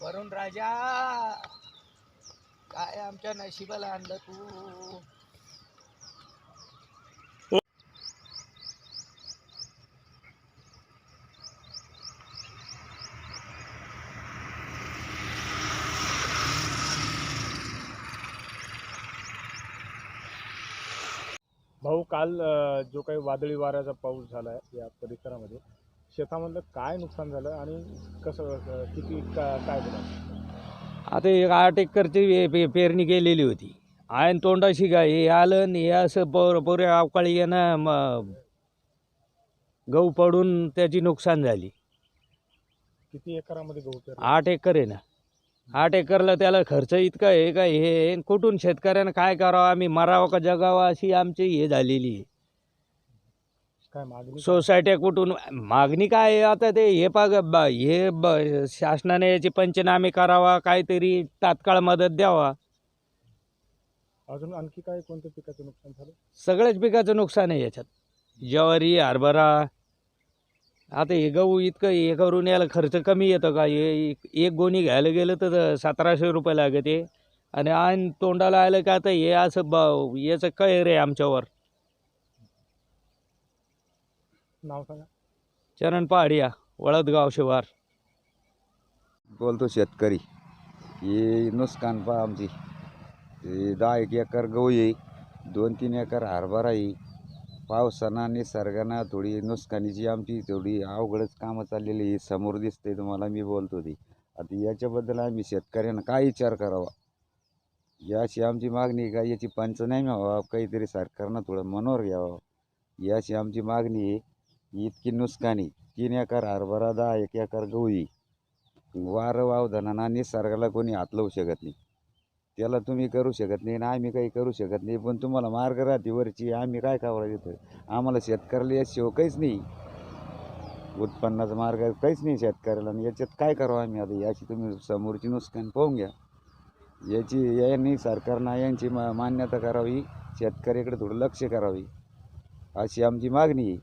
वरुण राजा. काय आमच्या नशिबाला आणलं तू? भाऊ काल अ, जो काही वादळी वाऱ्याचा पाऊस झाला आहे या परिसरामध्ये शेतामधलं काय नुकसान झालं आणि कसं किती का काय झालं? आता एक आठ एकरची पे- पे- पेरणी केलेली होती. आयन तोंडाशी काय हे आलं आणि हे असं पोर पोरे अवकाळी येणं म- गहू पडून त्याची नुकसान झाली. किती एकरामध्ये गहू पेरला? आठ एकर आहे ना. आठ एकरला त्याला खर्च इतका आहे का हे? कुठून शेतकऱ्यानं काय करावं? आम्ही मरावं का जगावं? अशी आमची हे झालेली आहे. काय मागणी सोसायट्या कुठून मागणी काय आहे आता ते? हे पाग ब- हे ब- शासनाने याचे पंचनामे करावा काहीतरी तात्काळ मदत द्यावा. अजून आणखी काय कोणत्या पिकाचं नुकसान झालं? सगळ्याच पिकाचं नुकसान आहे याच्यात. ज्वारी हरभरा. आता हे गहू इतकं हे करून याला खर्च कमी येतं का? हे एक गोणी घ्यायला गेलं तर सतराशे रुपये लागते. आणि आण तोंडाला आलं का आता हे असं ब याचं कैर आहे आमच्यावर. नाव सांगा. चरण पहाडिया वळदगाव शिवार. बोलतो शेतकरी. हे नुकसान पहा आमची. हे दहा एक एकर गहू आहे दोन तीन एकर हरभरा आहे. पावसानं निसर्गानं थोडी नुकसानीची आमची थोडी अवघडच कामं चाललेली आहे समोर दिसते तुम्हाला मी बोलतो ती. आता याच्याबद्दल आम्ही शेतकऱ्यांना काय विचार करावा? याची आमची मागणी आहे का? याची पंचनामे व्हावा काहीतरी सरकारनं थोडं मनोर घ्यावं. याची आमची मागणी आहे इतकी नुसकानी. तीन एकर हरभरा दहा एक एकर गहू वारं वारं वावधानाना निसर्गाला कोणी हात लावू शकत नाही. त्याला तुम्ही करू शकत नाही ना आम्ही काही करू शकत नाही. पण तुम्हाला मार्ग राहते वरची. आम्ही काय करावं तिथं आम्हाला शेतकऱ्याला याशिवाय काहीच नाही. उत्पन्नाचा मार्ग काहीच नाही शेतकऱ्याला. आणि याच्यात काय करावं आम्ही आता? याची तुम्ही समोरची नुकसान पाहून घ्या. याची यांनी सरकारनं यांची मा मान्यता करावी. शेतकऱ्याकडे थोडं लक्ष करावी. अशी आमची मागणी आहे.